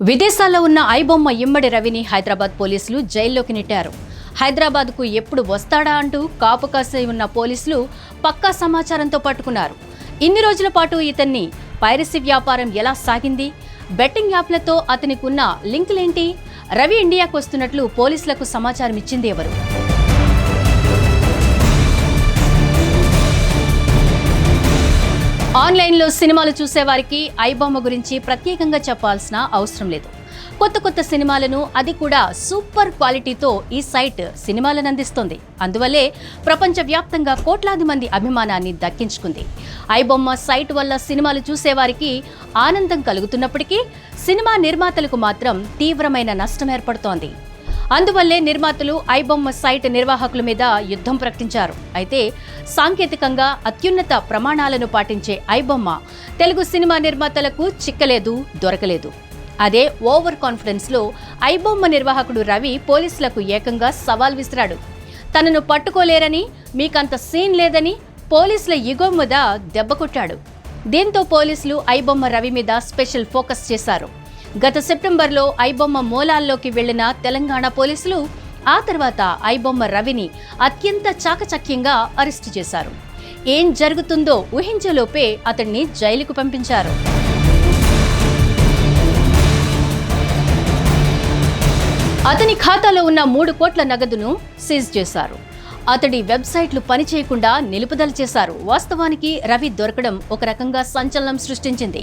విదేశాల్లో ఉన్న ఐబొమ్మ ఇమ్మడి రవిని హైదరాబాద్ పోలీసులు జైల్లోకి నెట్టారు. హైదరాబాద్కు ఎప్పుడు వస్తాడా అంటూ కాపు కాసే ఉన్న పోలీసులు పక్కా సమాచారంతో పట్టుకున్నారు. ఇన్ని రోజుల పాటు ఇతన్ని పైరసీ వ్యాపారం ఎలా సాగింది? బెట్టింగ్ యాప్లతో అతనికి ఉన్న లింకులేంటి? రవి ఇండియాకు వస్తున్నట్లు పోలీసులకు సమాచారం ఇచ్చింది ఎవరు? ఆన్లైన్లో సినిమాలు చూసేవారికి ఐబొమ్మ గురించి ప్రత్యేకంగా చెప్పాల్సిన అవసరం లేదు. కొత్త కొత్త సినిమాలను అది కూడా సూపర్ క్వాలిటీతో ఈ సైట్ సినిమాలను అందిస్తుంది. అందువల్లే ప్రపంచవ్యాప్తంగా కోట్లాది మంది అభిమానాన్ని దక్కించుకుంది. ఐబొమ్మ సైట్ వల్ల సినిమాలు చూసేవారికి ఆనందం కలుగుతున్నప్పటికీ సినిమా నిర్మాతలకు మాత్రం తీవ్రమైన నష్టం ఏర్పడుతోంది. అందువల్లే నిర్మాతలు ఐబొమ్మ సైట్ నిర్వాహకుల మీద యుద్ధం ప్రకటించారు. అయితే సాంకేతికంగా అత్యున్నత ప్రమాణాలను పాటించే ఐబొమ్మ తెలుగు సినిమా నిర్మాతలకు చిక్కలేదు దొరకలేదు. అదే ఓవర్ కాన్ఫిడెన్స్లో ఐబొమ్మ నిర్వాహకుడు రవి పోలీసులకు ఏకంగా సవాల్ విసిరాడు. తనను పట్టుకోలేరని మీకంత సీన్ లేదని పోలీసుల ఇగో మీద దెబ్బ కొట్టాడు. దీంతో పోలీసులు ఐబొమ్మ రవి మీద స్పెషల్ ఫోకస్ చేశారు. గత సెప్టెంబర్లో ఐబొమ్మ మూలాల్లోకి వెళ్ళిన తెలంగాణ పోలీసులు ఆ తర్వాత ఐబొమ్మ రవిని అత్యంత చాకచక్యంగా అరెస్టు చేశారు. ఏం జరుగుతుందో ఊహించేలోపే అతన్ని జైలుకు పంపించారు. అతని ఖాతాలో ఉన్న మూడు కోట్ల నగదును సీజ్ చేశారు. అతడి వెబ్సైట్లు పనిచేయకుండా నిలుపుదల చేశారు. వాస్తవానికి రవి దొరకడం ఒక రకంగా సంచలనం సృష్టించింది.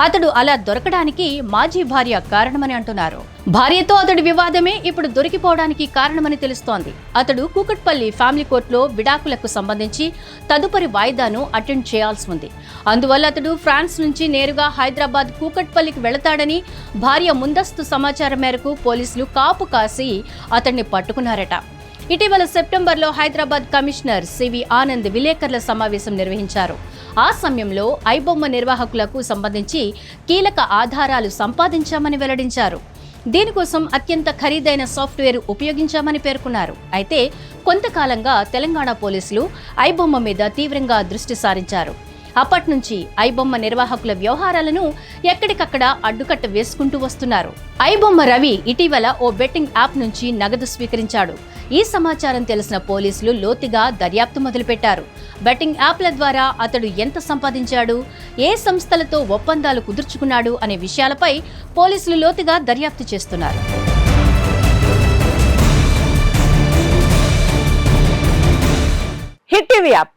అతడు అలా దొరకడానికి మాజీ భార్య కారణమని అంటున్నారు. భార్యతో అతడి వివాదమే ఇప్పుడు దొరికిపోవడానికి కారణమని తెలుస్తోంది. అతడు కూకట్పల్లి ఫ్యామిలీ కోర్టులో విడాకులకు సంబంధించి తదుపరి వాయిదాను అటెండ్ చేయాల్సి ఉంది. అందువల్ల అతడు ఫ్రాన్స్ నుంచి నేరుగా హైదరాబాద్ కూకట్పల్లికి వెళతాడని భార్య ముందస్తు సమాచారం మేరకు పోలీసులు కాపు కాసి అతన్ని పట్టుకున్నారట. ఇటీవల సెప్టెంబర్లో హైదరాబాద్ కమిషనర్ సివి ఆనంద్ విలేకరుల సమావేశం నిర్వహించారు. ఆ సమయంలో ఐబొమ్మ నిర్వాహకులకు సంబంధించి కీలక ఆధారాలు సంపాదించామని వెల్లడించారు. దీనికోసం అత్యంత ఖరీదైన సాఫ్ట్వేర్ ఉపయోగించామని పేర్కొన్నారు. అయితే కొంతకాలంగా తెలంగాణ పోలీసులు ఐబొమ్మ మీద తీవ్రంగా దృష్టి సారించారు. అప్పటి నుంచి ఐబొమ్మ నిర్వాహకుల వ్యవహారాలను ఎక్కడికక్కడ అడ్డుకట్ట వేసుకుంటూ వస్తున్నారు. ఐబొమ్మ రవి ఇటీవల ఓ బెట్టింగ్ యాప్ నుంచి నగదు స్వీకరించాడు. ఈ సమాచారం తెలిసిన పోలీసులు లోతుగా దర్యాప్తు మొదలుపెట్టారు. బెట్టింగ్ యాప్ల ద్వారా అతడు ఎంత సంపాదించాడు ఏ సంస్థలతో ఒప్పందాలు కుదుర్చుకున్నాడు అనే విషయాలపై పోలీసులు లోతుగా దర్యాప్తు చేస్తున్నారు. Hit TV app.